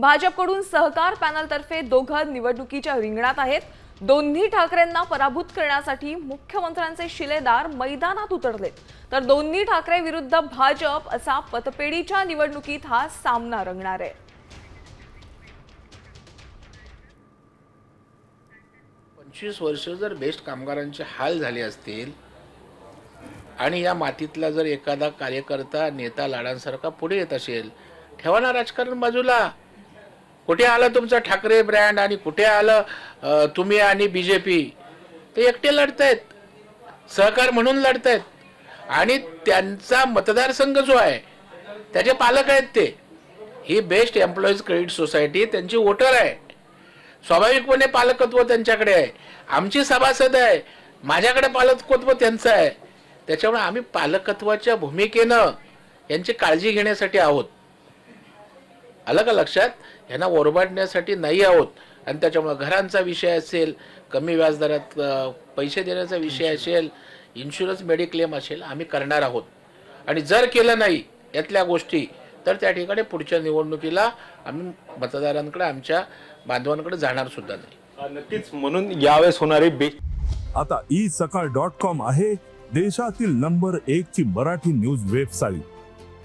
भाजपकडून सहकार पॅनलतर्फे दोघं निवडणुकीच्या रिंगणात आहेत. दोन्ही ठाकरेंना पराभूत करण्यासाठी मुख्यमंत्र्यांचे शिलेदार मैदानात उतरले तर दोन्ही ठाकरे विरुद्ध भाजप असा पतपेढीच्या निवडणुकीत हा सामना रंगणार आहे. पंचवीस वर्ष जर बेस्ट कामगारांचे हाल झाले असतील आणि या मातीतला जर एखादा कार्यकर्ता नेता लाडांसारखा पुढे येत असेल ठेवा ना राजकारण बाजूला. कुठे आलं तुमचं ठाकरे ब्रँड आणि कुठे आलं तुम्ही आणि बी जे पी ते एकटे लढतायत. सहकार म्हणून लढतायत. आणि त्यांचा मतदारसंघ जो आहे त्याचे पालक आहेत ते. ही बेस्ट एम्प्लॉईज क्रेडिट सोसायटी त्यांची वोटर आहे. स्वाभाविकपणे पालकत्व त्यांच्याकडे आहे. आमची सभासद आहे. माझ्याकडे पालकत्व त्यांचं आहे. त्याच्यामुळे आम्ही पालकत्वाच्या भूमिकेनं यांची काळजी घेण्यासाठी आहोत. आलं का लक्षात यांना ओरबाडण्यासाठी नाही आहोत. आणि त्याच्यामुळे घरांचा विषय असेल कमी व्याजदरात पैसे देण्याचा विषय असेल इन्शुरन्स मेडिक्लेम असेल आम्ही करणार आहोत. आणि जर केलं नाही यातल्या गोष्टी तर त्या ठिकाणी पुढच्या निवडणुकीला आम्ही मतदारांकडे आमच्या बांधवांकडे जाणार सुद्धा नाही. नक्कीच. म्हणून यावेळेस होणारी बे आता ई सकाळ डॉट कॉम आहे देशातील नंबर एक ची मराठी न्यूज वेबसाईट